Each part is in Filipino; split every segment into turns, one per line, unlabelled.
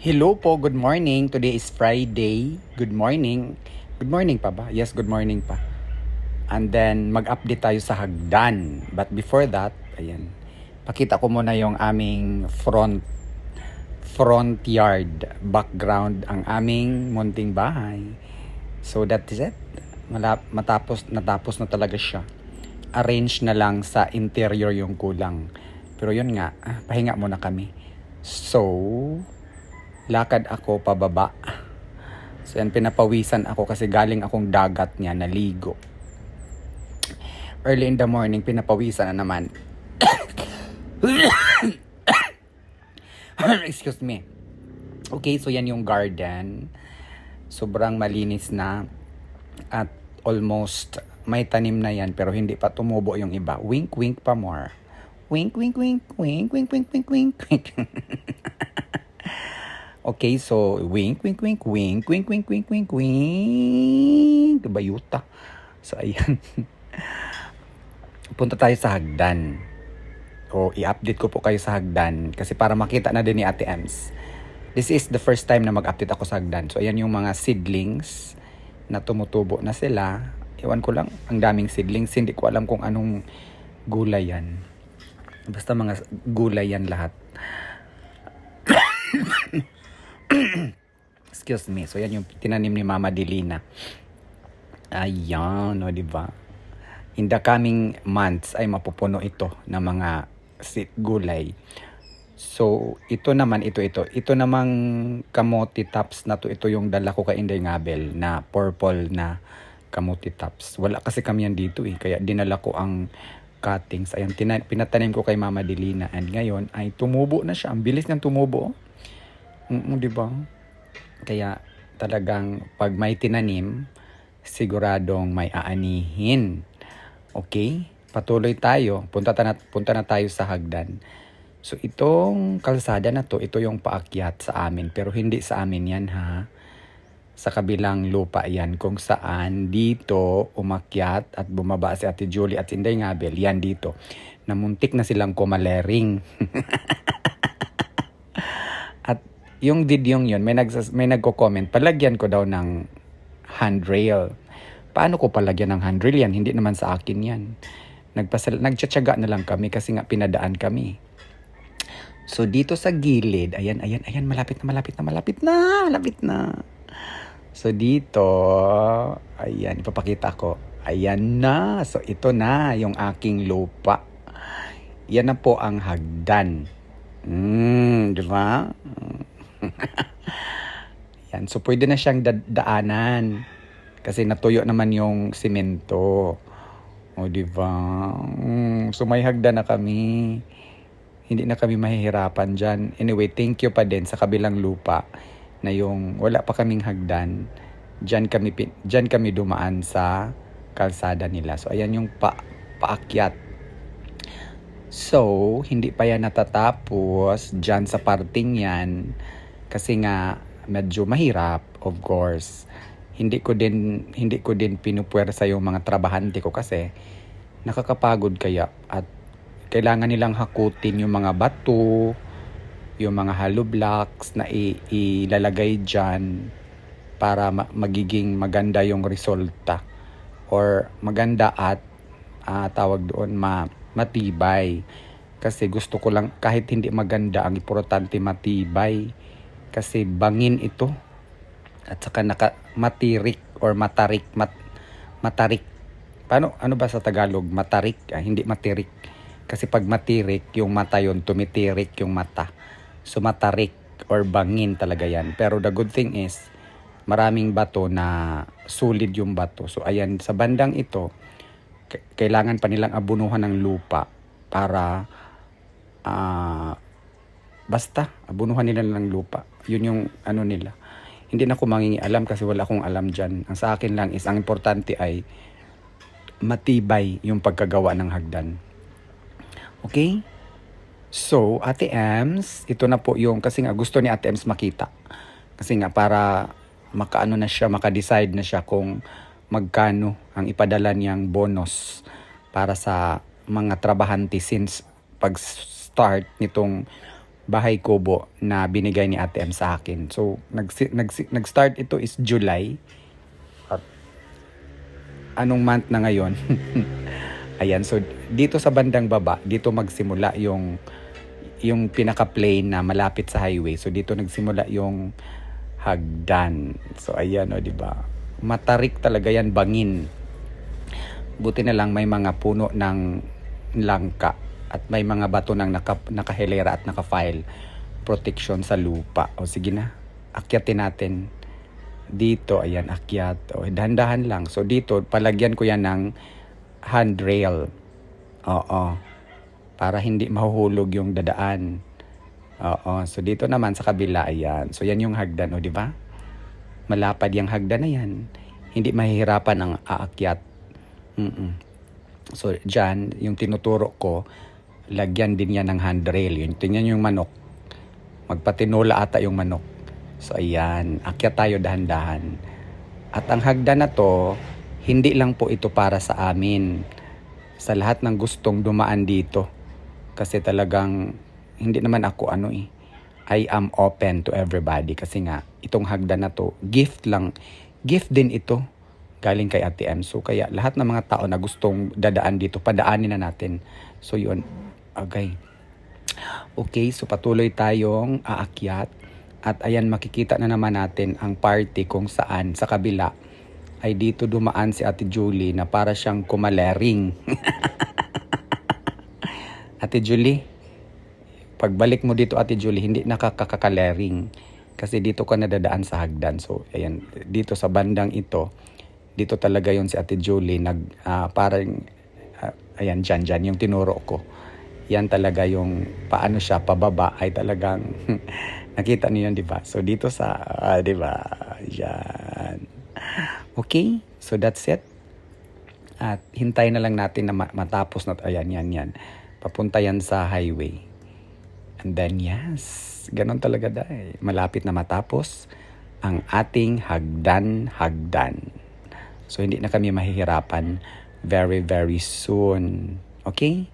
Hello po, good morning. Today is Friday. Good morning. Good morning pa ba? Yes, good morning pa. And then, mag-update tayo sa hagdan. But before that, ayan, pakita ko muna yung aming front front yard, background, ang aming munting bahay. So that is it. Malap, matapos, natapos na talaga siya. Arrange na lang sa interior yung kulang. Pero yun nga, ah, pahinga muna kami. So, lakad ako pababa. So yan, pinapawisan ako kasi galing akong dagat niya, naligo. Early in the morning, pinapawisan na naman. Excuse me. Okay, so yan yung garden. Sobrang malinis na. At almost may tanim na yan pero hindi pa tumubo yung iba. Wink, wink pa more. Wink, wink, wink, wink, wink, wink, wink, wink, wink. okay, so wink, wink, wink, wink, wink, wink, wink, wink, wink. Bayuta. So, ayan. Punta tayo sa hagdan. O i-update ko po kayo sa hagdan kasi para makita na din ni Ate Ems. This is the first time na mag-update ako sa hagdan. So, ayan yung mga seedlings na tumutubo na sila. Iwan ko lang, ang daming seedlings. Hindi ko alam kung anong gulay yan. Basta mga gulay yan lahat. Excuse me. So, yan yung tinanim ni Mama Dilina. Ayan, o, di ba? In the coming months ay mapupuno ito ng mga si- gulay. So, ito naman, ito, ito. Ito namang kamote tops na to. Ito yung dala ko kay Inday Ngabel na purple na kamote tops. Wala kasi kami yan dito eh. Kaya dinala ko ang cuttings. Ayan, tina- pinatanim ko kay Mama Delina. And ngayon ay tumubo na siya. Ang bilis niyang tumubo. Mm, di ba? Kaya talagang pag may tinanim, siguradong may aanihin. Okay? Patuloy tayo. Punta, ta na, punta na tayo sa hagdan. So itong kalsada na to, ito yung paakyat sa amin. Pero hindi sa amin yan ha. Sa kabilang lupa yan. Kung saan dito umakyat at bumaba si Ate Julie at Inday Ngabel. Yan dito. Namuntik na silang kumalering. yung videong yun, may, nagsas, may nagko-comment, palagyan ko daw ng handrail. Paano ko palagyan ng handrail yan? Hindi naman sa akin yan. Nagpasal, nagtsatsaga na lang kami kasi nga pinadaan kami. So dito sa gilid, ayan, ayan, ayan, malapit na, malapit na, malapit na, malapit na. So dito, ayan, ipapakita ko. Ayan na. So ito na yung aking lupa. Yan na po ang hagdan. Mm, di ba? Yan. So pwede na siyang da- daanan. Kasi natuyo naman yung simento. O di ba? Mm, so may hagdan na kami. Hindi na kami mahihirapan dyan. Anyway, thank you pa din sa kabilang lupa na yung wala pa kaming hagdan. Diyan kami, dyan kami dumaan sa kalsada nila. So, ayan yung pa paakyat. So, hindi pa yan natatapos dyan sa parting yan. Kasi nga, medyo mahirap, of course. Hindi ko din, hindi ko din pinupwersa yung mga trabahante ko kasi nakakapagod kaya. At kailangan nilang hakutin yung mga bato, yung mga hollow blocks na ilalagay dyan para ma- magiging maganda yung resulta. Or maganda at ah, tawag doon ma matibay. Kasi gusto ko lang kahit hindi maganda ang importante matibay kasi bangin ito. At saka naka matirik or matarik mat, matarik. Paano ano ba sa Tagalog? Matarik? Ah, hindi matirik. Kasi pag matirik yung mata yon tumitirik yung mata. So matarik or bangin talaga yan. Pero the good thing is maraming bato na solid yung bato. So ayan sa bandang ito kailangan pa nilang abunuhan ng lupa para ah basta abunuhan nila ng lupa. Yun yung ano nila. Hindi na ako mangingialam kasi wala akong alam dyan. Ang sa akin lang is ang importante ay matibay yung pagkagawa ng hagdan. Okay? So Ate Ems ito na po yung kasi nga gusto ni Ate Ems makita. Kasi nga para makaano na siya makadecide na siya kung magkano ang ipadala niyang bonus para sa mga trabahante since pag start nitong bahay kubo na binigay ni Ate M sa akin. So, nag, nag, nag-start ito is July. At anong month na ngayon? Ayan, so dito sa bandang baba, dito magsimula yung yung pinaka-plane na malapit sa highway. So dito nagsimula yung hagdan. So ayan o, di ba? Matarik talaga yan, bangin. Buti na lang may mga puno ng langka at may mga bato ng naka, nakahilera at nakafile protection sa lupa. O sige na, akyatin natin. Dito, ayan, akyat. O, dahan-dahan lang. So dito, palagyan ko yan ng handrail. Oo. Para hindi mahuhulog yung dadaan. Oo. So dito naman sa kabila, ayan. So yan yung hagdan, o di ba? Malapad yung hagdan na yan. Hindi mahihirapan ang aakyat. Mm-mm. So dyan, yung tinuturo ko, lagyan din yan ng handrail. Yun, tingnan yung manok. Magpatinola ata yung manok. So ayan, akyat tayo dahan-dahan. At ang hagdan na to, hindi lang po ito para sa amin. Sa lahat ng gustong dumaan dito. Kasi talagang, hindi naman ako ano eh. I am open to everybody. Kasi nga, itong hagdan na to, gift lang. Gift din ito galing kay Ate M. So kaya lahat ng mga tao na gustong dadaan dito, padaanin na natin. So yun, agay. Okay, so patuloy tayong aakyat. At ayan, makikita na naman natin ang party kung saan sa kabila ay dito dumaan si Ate Julie na para siyang kumalering. Ate Julie, pagbalik mo dito Ate Julie, hindi nakakakalering. Kasi dito ka nadadaan sa hagdan. So, ayan, dito sa bandang ito, dito talaga yon si Ate Julie, nag, ah, parang, ah, ayan, dyan, dyan, yung tinuro ko. Yan talaga yung paano siya pababa ay talagang nakita niyo yun, di ba? So, dito sa, ah, di ba? Yan. Okay, so that's it. At hintayin na lang natin na ma- matapos na, ayan, yan, yan. Papunta yan sa highway. And then, yes, ganun talaga dahil. Malapit na matapos ang ating hagdan-hagdan. So, hindi na kami mahihirapan very, very soon. Okay?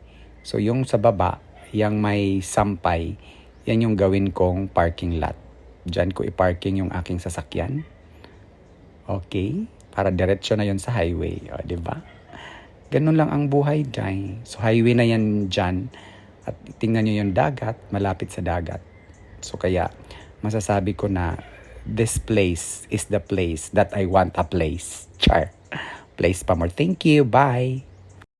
So, yung sa baba, yung may sampay, yan yung gawin kong parking lot. Diyan ko i-parking yung aking sasakyan. Okay? Para diretsyo na yon sa highway. O, ba? Ganun lang ang buhay dyan. So, highway na yan dyan. At tingnan nyo yung dagat, malapit sa dagat. So, kaya masasabi ko na this place is the place that I want a place. Char. Place pa more. Thank you. Bye.